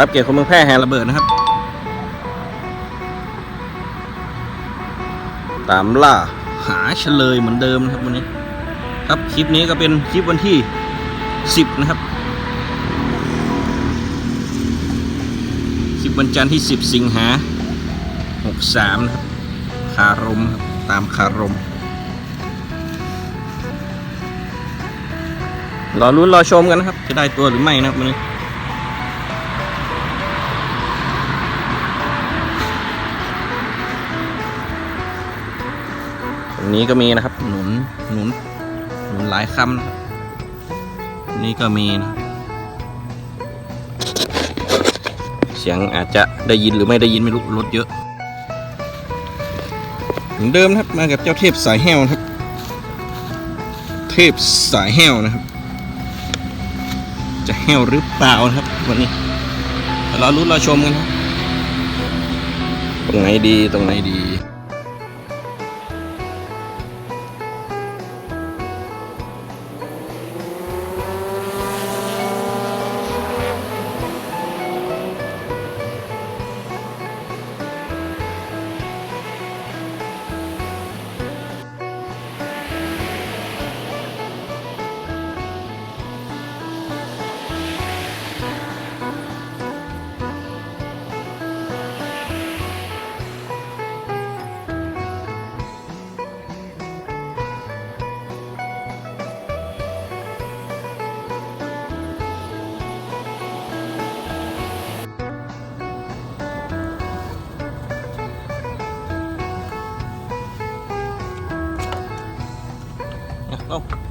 ครับเกียรติคนเมืองแพร่แห่ระเบิดนะครับ ตามล่าหาเฉลยเหมือนเดิมนะครับวันนี้ ครับคลิปนี้ก็เป็นคลิปวันที่ 10 นะครับคลิปวันจันทร์ที่ 10 สิงหา63นะครับคารมครับตามคารมรอรุ้นรอชมกันนะครับ จะได้ตัวหรือไม่นะครับวันนี้ ตรงนี้ก็มีนะครับ หนุนหนุนหนุนหลายคำนะครับนี่ก็มีนะเสียงอาจจะได้ยินหรือไม่ได้ยินไม่รู้รถเยอะเหมือนเดิมนะครับมากับเจ้าเทพสายแห้วนะครับ เทพสายแห้วนะครับ จะแห้วหรือเปล่านะครับ วันนี้เราลุ้นเราชมกันครับตรงไหนดีตรงไหนดี เ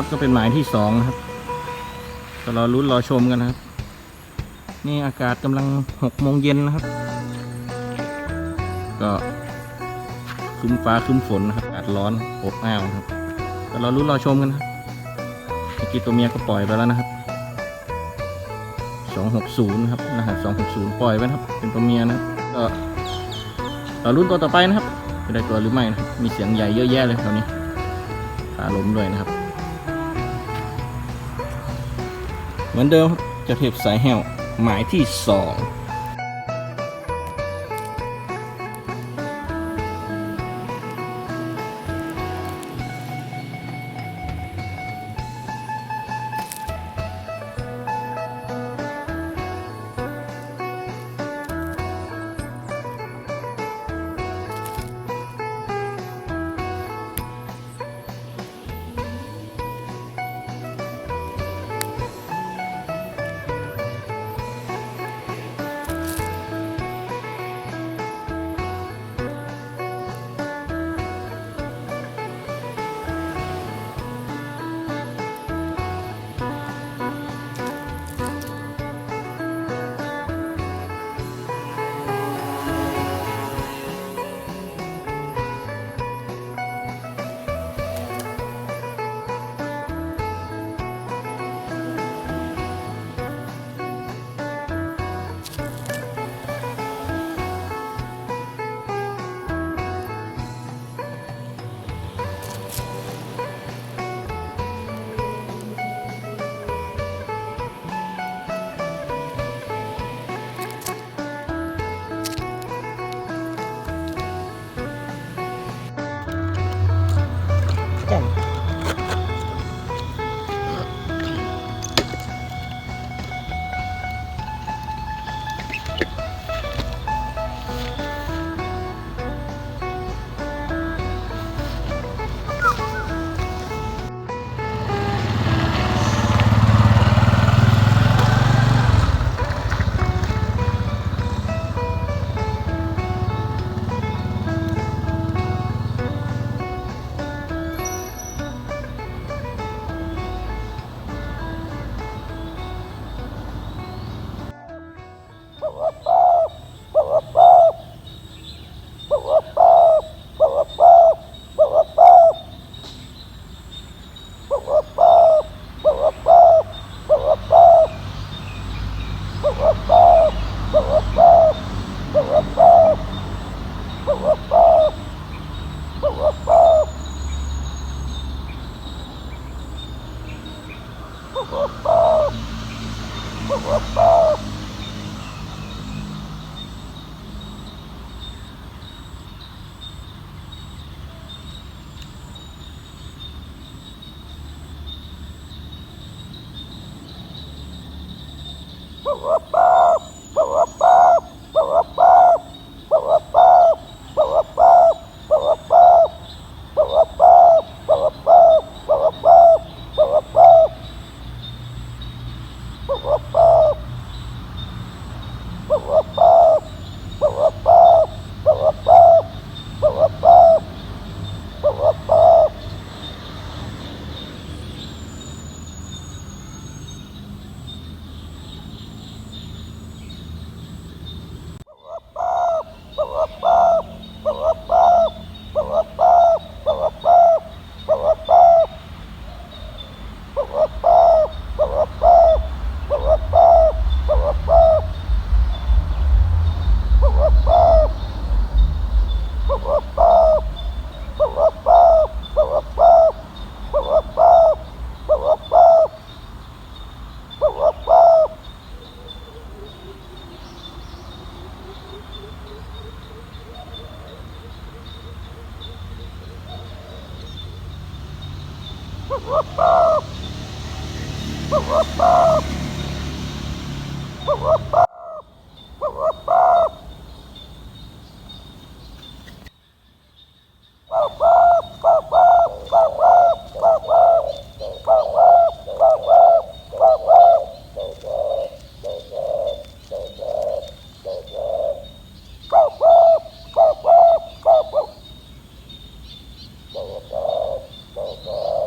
ครับ ก็เป็นหมายที่สองครับก็รอรุ้นรอชมกันนะครับ นี่อากาศกำลังหกโมงเย็นนะครับ ก็คึ้มฟ้าคึ้มฝนนะครับอากาศร้อนอบอ้าวครับก็รอรุ้นรอชมกันนะครับเมื่อกี้ตัวเมียก็ปล่อยไปแล้วนะครับสองหกศูนย์ครับรหัสสองหกศูนย์ปล่อยไปนะครับ เป็นตัวเมียนะครับก็รอรุ้นตัวต่อไปนะครับจะได้ตัวหรือไม่นะครับมีเสียงใหญ่เยอะแยะเลยตอนนี้ขาล้มด้วยนะครับ เหมือนเดิมครับเจะเทปสายแห้วหมายที่สอง Whoop, Oh, God.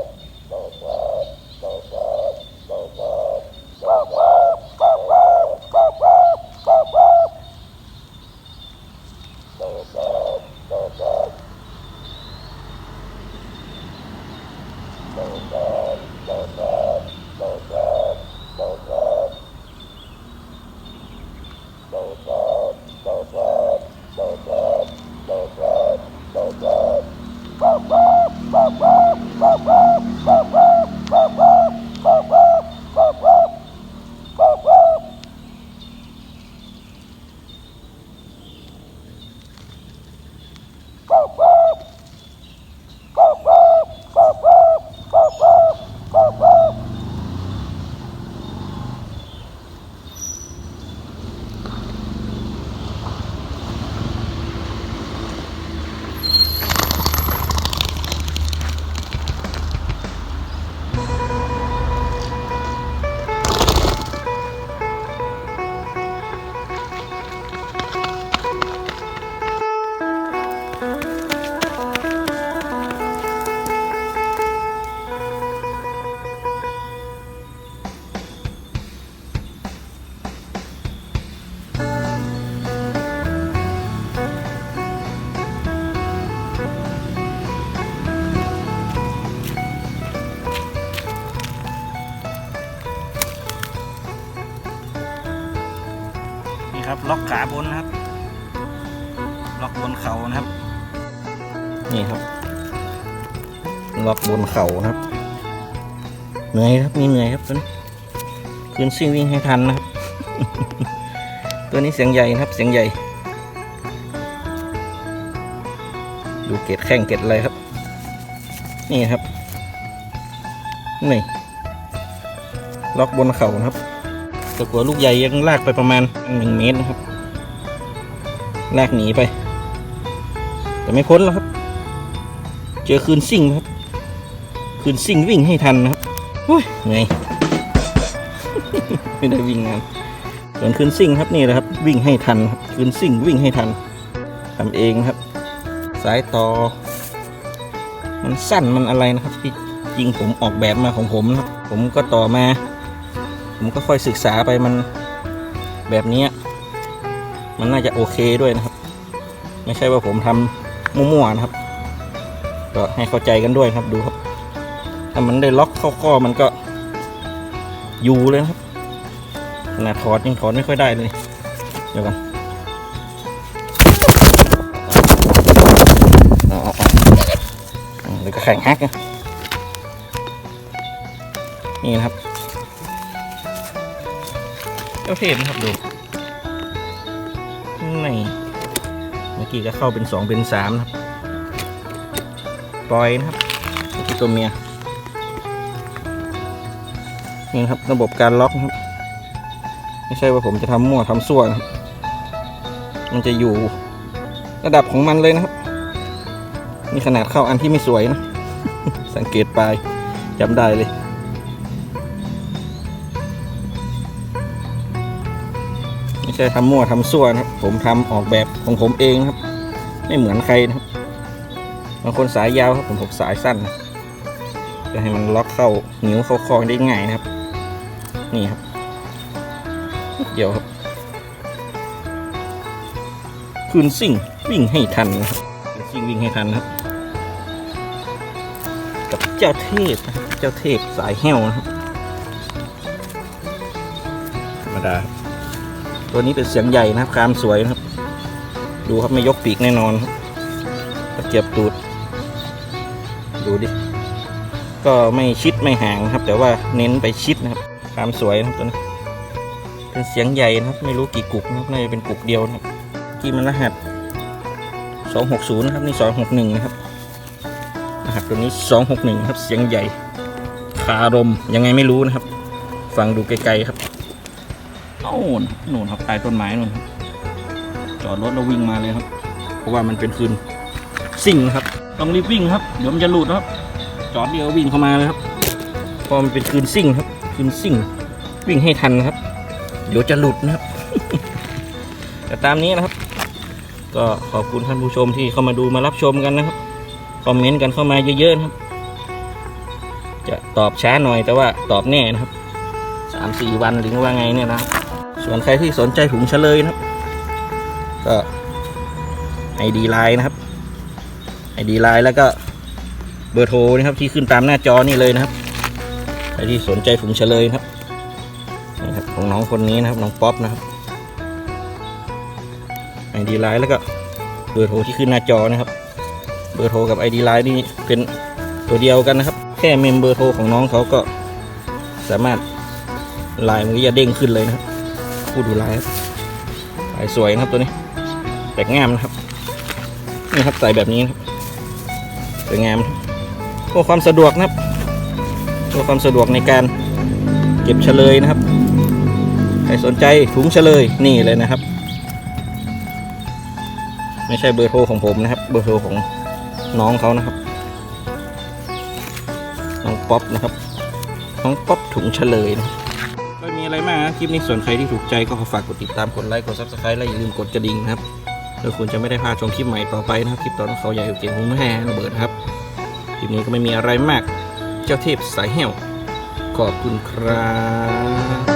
บนเขานะครับ เหนื่อยครับมีเหนื่อยครับตัวนี้คืนซิ่งวิ่งให้ทันนะครับ ตัวนี้เสียงใหญ่นะครับ เสียงใหญ่ ดูเกตแข้งเกตอะไรครับ นี่ครับนี่ล็อกบนเขานะครับแตะกัวลูกใหญ่ยังลากไปประมาณหนึ่งเมตรนะครับ ลากหนีไป แต่ไม่พ้นแล้วครับ เจอคืนซิ่งครับ คืนซิ่งวิ่งให้ทันนะครับโอ้ยเหนื่อยไม่ได้วิ่งงานส่วนคืนซิ่งครับนี่แหละครับ วิ่งให้ทันครับคืนซิ่งวิ่งให้ทันทำเองครับ สายต่อ มันสั้นมันอะไรนะครับ ที่จริงผมออกแบบมาของผมนะครับ ผมก็ต่อมา ผมก็ค่อยศึกษาไปมันแบบเนี้ยมันน่าจะโอเคด้วยนะครับ ไม่ใช่ว่าผมทำมั่วๆนะครับก็ให้เข้าใจกันด้วยครับดูครับ ถ้ามันได้ล็อกเข้าข้อมันก็อยู่เลยนะครับขนาดถอดยังถอดไม่ค่อยได้เลยเดี๋ยวกันเอาเอาเอาเอาเดี๋ยวก็แข่งฮักนะนี่นะครับเจ้าเทพนะครับดูนี่เมื่อกี้ก็เข้าเป็นสองเป็นสามนะครับ ปล่อยนะครับเมื่อกี้ตัวเมีย นี่ครับระบบการล็อกครับ ไม่ใช่ว่าผมจะทำมั่วทำซั่วนครับมันจะอยู่ระดับของมันเลยนะครับ นี่ขนาดเข้าอันที่ไม่สวยนะ สังเกตปลายจำได้เลยไม่ใช่ทำมั่วทำซั่วนครับ ผมทำออกแบบของผมเองนะครับ ไม่เหมือนใครนะครับบางคนสายยาวครับผมผมสายสั้นนะจะให้มันล็อกเข้านิ้วเข้าคอได้ง่ายนะครับ นี่ครับเดี๋ยวครับคืนซิ่งวิ่งให้ทันนะครับคืนซิ่งวิ่งให้ทันนะครับ กับเจ้าเทพนะครับเจ้าเทพสายแห้วนะครับธรรมดาตัวนี้เป็นเสียงใหญ่นะครับคามสวยนะครับ ดูครับไม่ยกปีกแน่นอนครับเกียบตูด ดูดิ ก็ไม่ชิดไม่ห่างครับ แต่ว่าเน้นไปชิดนะครับ คามสวยนะครับตัวนี้เป็นเสียงใหญ่นะครับ ไม่รู้กี่กุกนะครับน่าจะเป็นกุกเดียวนะครับที่มันรหัส 260นะครับนี่261นะครับรหัสตัวนี้ 261ครับเสียงใหญ่คารมยังไงไม่รู้นะครับ ฟังดูไกลๆครับโน่นนู่นครับใต้ต้นไม้นู่นจอดรถแล้ววิ่งมาเลยครับ เพราะว่ามันเป็นคืนซิ่งนะครับ ต้องรีบวิ่งครับ เดี๋ยวมันจะหลุดครับ จอดเดียววิ่งเข้ามาเลยครับพอมันเป็นคืนซิ่งครับ คืนซิ่ง วิ่งให้ทันนะครับ เดี๋ยวจะหลุดนะครับแต่ตามนี้นะครับ ก็ขอบคุณท่านผู้ชมที่เข้ามาดูมารับชมกันนะครับ คอมเมนต์กันเข้ามาเยอะๆนะครับ จะตอบช้าหน่อยแต่ว่าตอบแน่นะครับสามสี่วันหรือว่าไงเนี่ยนะครับ ส่วนใครที่สนใจถุงเฉลยนะครับ ก็ไอดีไลน์นะครับไอดีไลน์แล้วก็เบอร์โทรนะครับที่ขึ้นตามหน้าจอนี่เลยนะครับใคร ที่สนใจถุงเฉลยนะครับนี่ครับ ของน้องคนนี้นะครับ น้องป๊อปนะครับไอดีไลน์แล้วก็เบอร์โทรที่ขึ้นหน้าจอนะครับ เบอร์โทรกับ ID Line นี่เป็นตัวเดียวกันนะครับ แค่เมมเบอร์โทรของน้องเขาก็สามารถไลน์มันก็จะเด้งขึ้นเลยนะครับพูดดูไลน์ครับลายสวยนะครับตัวนี้แปลกงามนะครับนี่ครับใส่แบบนี้นะครับสวยงามเพื่อความสะดวกนะครับ เพื่อความสะดวกในการเก็บเฉลยนะครับ ใครสนใจถุงเฉลยนี่เลยนะครับ ไม่ใช่เบอร์โทรของผมนะครับ เบอร์โทรของน้องเขานะครับ น้องป๊อปนะครับ น้องป๊อปถุงเฉลยนะก็มีอะไรมากคลิปนี้ส่วนใครที่ถูกใจก็ขอฝากกดติดตามกดไลค์กดซับสไครต์และอย่าลืมกดกระดิ่งนะครับเพื่อคุณจะไม่ได้พลาดชมคลิปใหม่ต่อไปนะครับคลิปตอนเขาใหญ่เก่งหงแห่ระเบิดครับคลิปนี้ก็ไม่มีอะไรมาก เจ้าเทพสายแห้วขอบคุณครับ